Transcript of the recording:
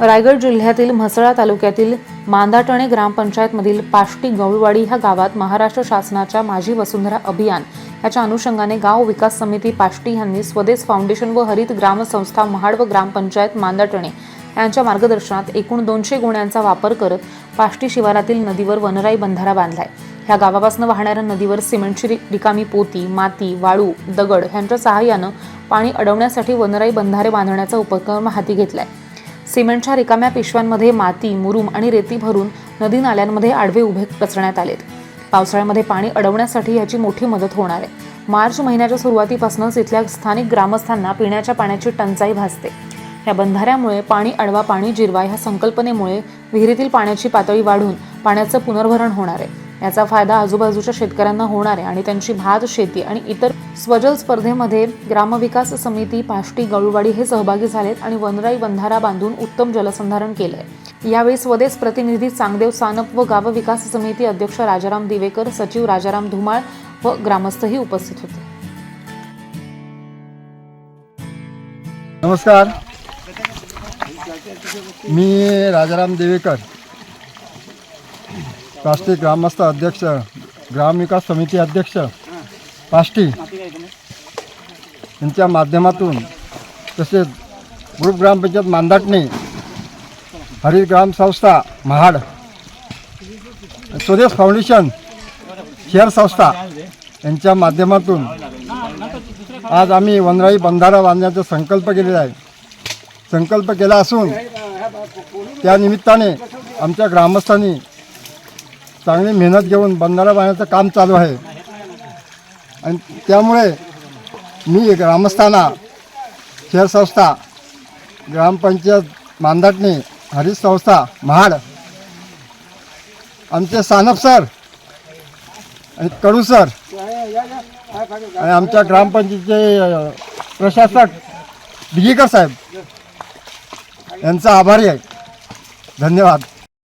रायगड जिल्ह्यातील म्हसळा तालुक्यातील मांदाटणे ग्रामपंचायतमधील पाष्टी गवळवाडी ह्या गावात महाराष्ट्र शासनाच्या माझी वसुंधरा अभियान याच्या अनुषंगाने गाव विकास समिती पाष्टी यांनी स्वदेश फाउंडेशन व हरित ग्राम संस्था महाड व ग्रामपंचायत मांदाटणे यांच्या मार्गदर्शनात एकूण दोनशे गुण्यांचा वापर करत पाष्टी शिवारातील नदीवर वनराई बंधारा बांधलाय. ह्या गावापासून वाहणाऱ्या नदीवर सिमेंटची रिकामी पोती माती वाळू दगड यांच्या सहाय्यानं पाणी अडवण्यासाठी वनराई बंधारे बांधण्याचा उपक्रम हाती घेतलाय. सिमेंटच्या रिकाम्या पिशव्यांमध्ये माती मुरुम आणि रेती भरून नदी नाल्यांमध्ये आडवे उभे पसरण्यात आलेत. पावसाळ्यामध्ये पाणी अडवण्यासाठी याची मोठी मदत होणार आहे. मार्च महिन्याच्या सुरुवातीपासूनच इथल्या स्थानिक ग्रामस्थांना पिण्याच्या पाण्याची टंचाई भासते. या बंधाऱ्यामुळे पाणी अडवा पाणी जिरवा ह्या संकल्पनेमुळे विहिरीतील पाण्याची पातळी वाढून पाण्याचं पुनर्भरण होणार आहे. याचा फायदा आजूबाजूच्या शेतकऱ्यांना होणार आहे आणि त्यांची भात शेती आणि इतर स्वजल स्पर्धेमध्ये ग्रामविकास समिती पाष्टी गळूवाडी हे सहभागी झालेत आणि वनराई बंधारा बांधून उत्तम जलसंधारण केलंय. यावेळी स्वदेश प्रतिनिधी चांगदेव सानप व गाव विकास समिती अध्यक्ष राजाराम दिवेकर सचिव राजाराम धुमाळ व ग्रामस्थही उपस्थित होते. नमस्कार. मी राजाराम देवेकर राष्ट्रीय ग्रामस्थ अध्यक्ष ग्रामविकास समिती अध्यक्ष पाष्टी यांच्या माध्यमातून तसेच ग्रुप ग्रामपंचायत मांदाटणे हरित ग्राम संस्था महाड स्वदेश फाउंडेशन शेअर संस्था यांच्या माध्यमातून आज आम्ही वनराई बंधारा बांधण्याचा संकल्प केलेला आहे. संकल्प केला असून त्यानिमित्ताने आमच्या ग्रामस्थांनी चांगली मेहनत घेऊन बंधारा बांधण्याचं काम चालू आहे. आणि त्यामुळे मी ग्रामस्थांना शहर संस्था ग्रामपंचायत मांदाटणे हरित संस्था महाड आमचे सानप सर आणि कडू सर आणि आमच्या ग्रामपंचायतीचे प्रशासक बिगीकर साहेब यांचा आभारी आहे. धन्यवाद.